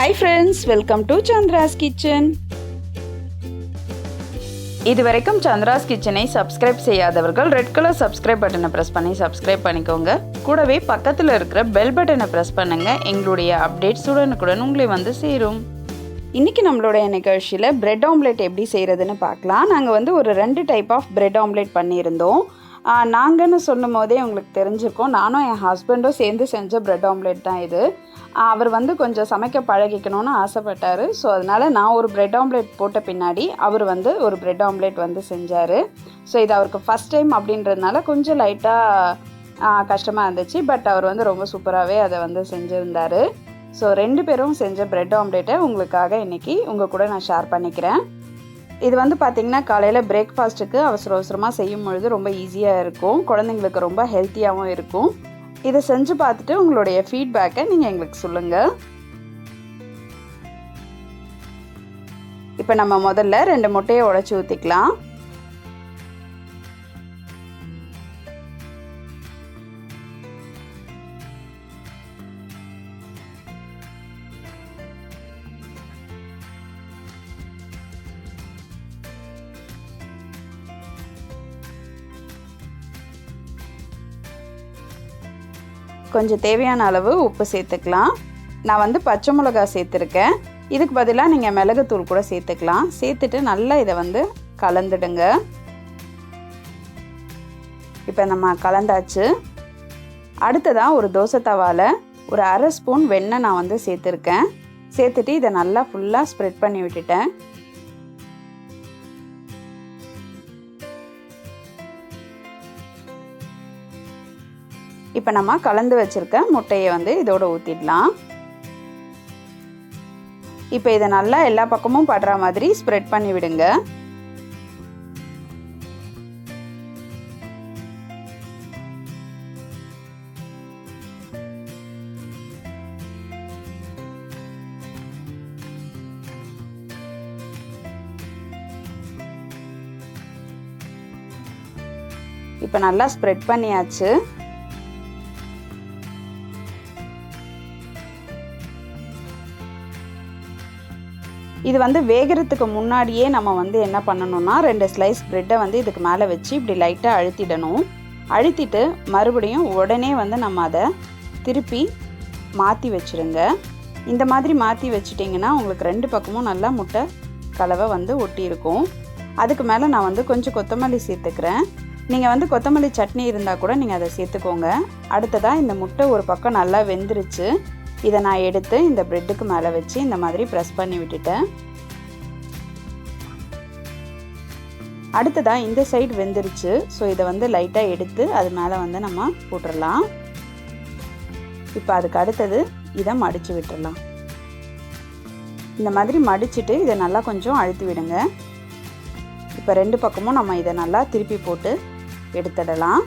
Hi friends welcome to Chandra's kitchen இது வரைக்கும் சந்திராஸ் கிச்சனை சப்ஸ்கிரைப் செய்யாதவர்கள் ரெட் கலர் சப்ஸ்கிரைப் பட்டனை ப்ரெஸ் பண்ணி சப்ஸ்கிரைப் பண்ணிக்கோங்க. கூடவே பக்கத்தில் இருக்கிற பெல் பட்டனை ப்ரெஸ் பண்ணுங்க. எங்களுடைய அப்டேட்ஸ் உடனுக்குடன் உங்களை வந்து சேரும். இன்றைக்கி நம்மளுடைய நிகழ்ச்சியில் ப்ரெட் ஆம்லெட் எப்படி செய்கிறதுன்னு பார்க்கலாம். நாங்கள் வந்து ஒரு ரெண்டு டைப் ஆஃப் ப்ரெட் ஆம்லெட் பண்ணியிருந்தோம். நாங்கன்னு சொல்லும் போதே உங்களுக்கு தெரிஞ்சிருக்கோம். நானும் என் ஹஸ்பண்டும் சேர்ந்து செஞ்ச ப்ரெட் ஆம்லெட் தான் இது. அவர் வந்து கொஞ்சம் சமைக்க பழகிக்கணும்னு ஆசைப்பட்டார். ஸோ அதனால் நான் ஒரு ப்ரெட் ஆம்லெட் போட்ட பின்னாடி அவர் வந்து ஒரு ப்ரெட் ஆம்லெட் வந்து செஞ்சார். ஸோ இது அவருக்கு ஃபஸ்ட் டைம் அப்படின்றதுனால கொஞ்சம் லைட்டாக கஷ்டமாக இருந்துச்சு. பட் அவர் வந்து ரொம்ப சூப்பராகவே அதை வந்து செஞ்சுருந்தார். ஸோ ரெண்டு பேரும் செஞ்ச ப்ரெட் ஆம்லேட்டை உங்களுக்காக இன்றைக்கி உங்கள் கூட நான் ஷேர் பண்ணிக்கிறேன். இது வந்து பார்த்திங்கன்னா காலையில் பிரேக்ஃபாஸ்ட்டுக்கு அவசர அவசரமாக செய்யும் பொழுது ரொம்ப ஈஸியாக இருக்கும். குழந்தைங்களுக்கு ரொம்ப ஹெல்த்தியாகவும் இருக்கும். இதை செஞ்சு பார்த்துட்டு உங்களுடைய ஃபீட்பேக்கை நீங்கள் எங்களுக்கு சொல்லுங்கள் இப்போ நம்ம முதல்ல ரெண்டு முட்டையை உடச்சி ஊற்றிக்கலாம் கொஞ்சம் தேவையான அளவு உப்பு சேர்த்துக்கலாம். நான் வந்து பச்சை மிளகா சேர்த்துருக்கேன். இதுக்கு பதிலாக நீங்கள் மிளகுத்தூள் கூட சேர்த்துக்கலாம். சேர்த்துட்டு நல்லா இதை வந்து கலந்துடுங்க. இப்போ நம்ம கலந்தாச்சு. அடுத்ததாக ஒரு தோசை தவாவில் ஒரு அரை ஸ்பூன் வெண்ணெய் நான் வந்து சேர்த்துருக்கேன். சேர்த்துட்டு இதை நல்லா ஃபுல்லாக ஸ்ப்ரெட் பண்ணி விட்டுட்டேன். இப்போ நம்ம கலந்து வச்சுருக்க முட்டையை வந்து இதோட ஊற்றிடலாம் இப்போ இதை நல்லா எல்லா பக்கமும் படுற மாதிரி ஸ்ப்ரெட் பண்ணி விடுங்க. இப்போ நல்லா ஸ்ப்ரெட் பண்ணியாச்சு. இது வந்து வேகிறதுக்கு முன்னாடியே நம்ம வந்து என்ன பண்ணணும்னா ரெண்டு ஸ்லைஸ் ப்ரெட்டை வந்து இதுக்கு மேலே வச்சு இப்படி லைட்டாக அழுத்திடணும். அழுத்திட்டு மறுபடியும் உடனே வந்து நம்ம அதை திருப்பி மாற்றி வச்சுருங்க. இந்த மாதிரி மாற்றி வச்சிட்டிங்கன்னா உங்களுக்கு ரெண்டு பக்கமும் நல்லா முட்டை கலவை வந்து ஒட்டி இருக்கும் அதுக்கு மேலே நான் வந்து கொஞ்சம் கொத்தமல்லி சேர்த்துக்கிறேன். நீங்கள் வந்து கொத்தமல்லி சட்னி இருந்தால் கூட நீங்கள் அதை சேர்த்துக்கோங்க. அடுத்ததாக இந்த முட்டை ஒரு பக்கம் நல்லா வெந்துருச்சு. இதை நான் எடுத்து இந்த ப்ரெட்டுக்கு மேலே வச்சு இந்த மாதிரி ப்ரெஸ் பண்ணி விட்டுட்டேன். அடுத்ததாக இந்த சைடு வெந்துருச்சு. ஸோ இதை வந்து லைட்டாக எடுத்து அது மேலே வந்து நம்ம போட்டுடலாம் இப்போ அதுக்கு அடுத்தது இதை மடித்து விட்டுடலாம் இந்த மாதிரி மடிச்சுட்டு இதை நல்லா கொஞ்சம் அழுத்தி விடுங்க. இப்போ ரெண்டு பக்கமும் நம்ம இதை நல்லா திருப்பி போட்டு எடுத்துடலாம்.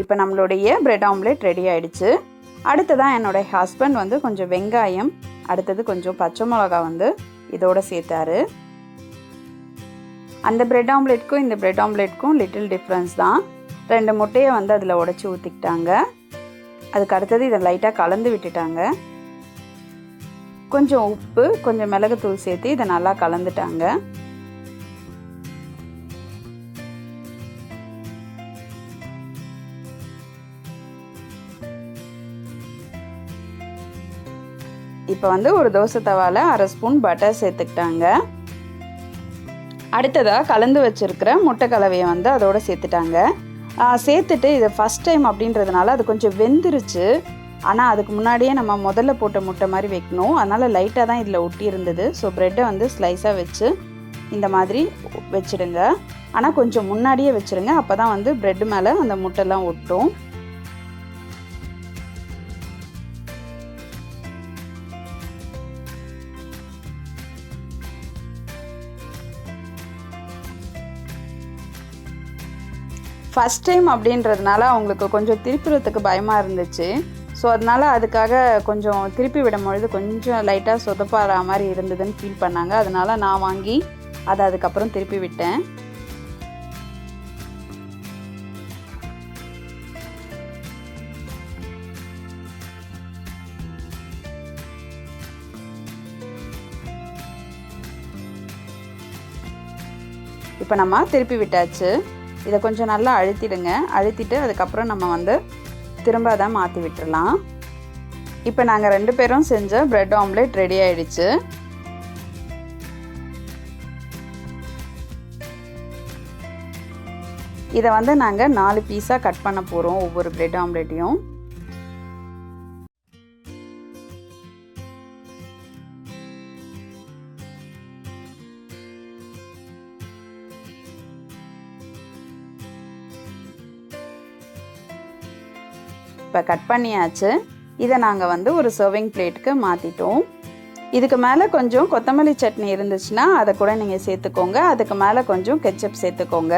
இப்போ நம்மளுடைய பிரெட் ஆம்லேட் ரெடி ஆகிடுச்சு அடுத்ததான் என்னுடைய ஹஸ்பண்ட் வந்து கொஞ்சம் வெங்காயம் அடுத்தது கொஞ்சம் பச்சை மிளகா வந்து இதோடு சேர்த்தாரு. அந்த பிரெட் ஆம்லேட்க்கும் இந்த பிரெட் ஆம்லேட்க்கும் லிட்டில் டிஃப்ரென்ஸ் தான். ரெண்டு முட்டையை வந்து அதில் உடச்சி ஊற்றிக்கிட்டாங்க அதுக்கு அடுத்தது இதை லைட்டாக கலந்து விட்டுட்டாங்க. கொஞ்சம் உப்பு கொஞ்சம் மிளகுத்தூள் சேர்த்து இதை நல்லா கலந்துட்டாங்க. இப்போ வந்து ஒரு தோசை தவாவில் அரை ஸ்பூன் பட்டர் சேர்த்துக்கிட்டாங்க. அடுத்ததாக கலந்து வச்சுருக்கிற முட்டை கலவையை வந்து அதோடு சேர்த்துட்டாங்க. சேர்த்துட்டு இது ஃபஸ்ட் டைம் அப்படின்றதுனால அது கொஞ்சம் வெந்துருச்சு. ஆனால் அதுக்கு முன்னாடியே நம்ம முதல்ல போட்ட முட்டை மாதிரி வைக்கணும். அதனால் லைட்டாக தான் இதில் ஒட்டி இருந்தது. ஸோ ப்ரெட்டை வந்து ஸ்லைஸாக வச்சு இந்த மாதிரி வச்சிடுங்க. ஆனால் கொஞ்சம் முன்னாடியே வச்சுருங்க. அப்போ தான் வந்து ப்ரெட்டு மேலே அந்த முட்டைலாம் ஒட்டும். ஃபஸ்ட் டைம் அப்படின்றதுனால அவங்களுக்கு கொஞ்சம் திருப்பிடுறதுக்கு பயமாக இருந்துச்சு. ஸோ அதனால் அதுக்காக கொஞ்சம் திருப்பி விடும் பொழுது கொஞ்சம் லைட்டாக சொதப்பாற மாதிரி இருந்ததுன்னு ஃபீல் பண்ணாங்க. அதனால நான் வாங்கி அதை அதுக்கப்புறம் திருப்பி விட்டேன். இப்போ நம்ம திருப்பி விட்டாச்சு. இதை கொஞ்சம் நல்லா அழுத்திடுங்க. அழுத்திட்டு அதுக்கப்புறம் நம்ம வந்து திரும்ப அதை மாற்றி விட்டுறலாம். இப்போ நாங்கள் ரெண்டு பேரும் செஞ்ச ப்ரெட் ஆம்லேட் ரெடி ஆயிடுச்சு. இதை வந்து நாங்கள் நாலு பீஸாக கட் பண்ண போகிறோம் ஒவ்வொரு ப்ரெட் ஆம்லேட்டையும் இப்போ கட் பண்ணியாச்சு. இதை நாங்கள் வந்து ஒரு சர்விங் பிளேட்டுக்கு மாற்றிட்டோம் இதுக்கு மேலே கொஞ்சம் கொத்தமல்லி சட்னி இருந்துச்சுன்னா அதை கூட நீங்கள் சேர்த்துக்கோங்க. அதுக்கு மேலே கொஞ்சம் கெச்சப் சேர்த்துக்கோங்க.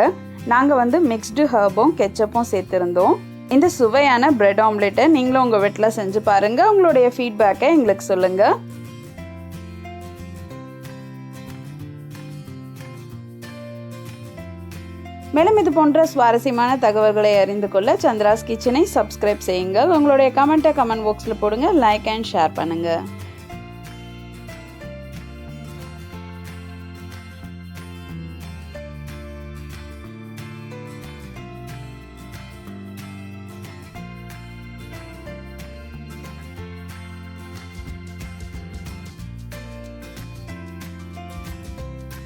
நாங்கள் வந்து மிக்ஸ்டு ஹர்பும் கெச்சப்பும் சேர்த்துருந்தோம். இந்த சுவையான பிரெட் ஆம்லெட்டை நீங்களும் உங்கள் வீட்டில் செஞ்சு பாருங்கள் உங்களுடைய ஃபீட்பேக்கை எங்களுக்கு சொல்லுங்கள் மேலும் இது போன்ற சுவாரஸ்யமான தகவல்களை அறிந்து கொள்ள சந்திராஸ் கிச்சனை சப்ஸ்கிரைப் செய்யுங்கள் உங்களுடைய கமெண்ட்டை கமெண்ட் பாக்ஸில் போடுங்க. லைக் அண்ட் ஷேர் பண்ணுங்கள்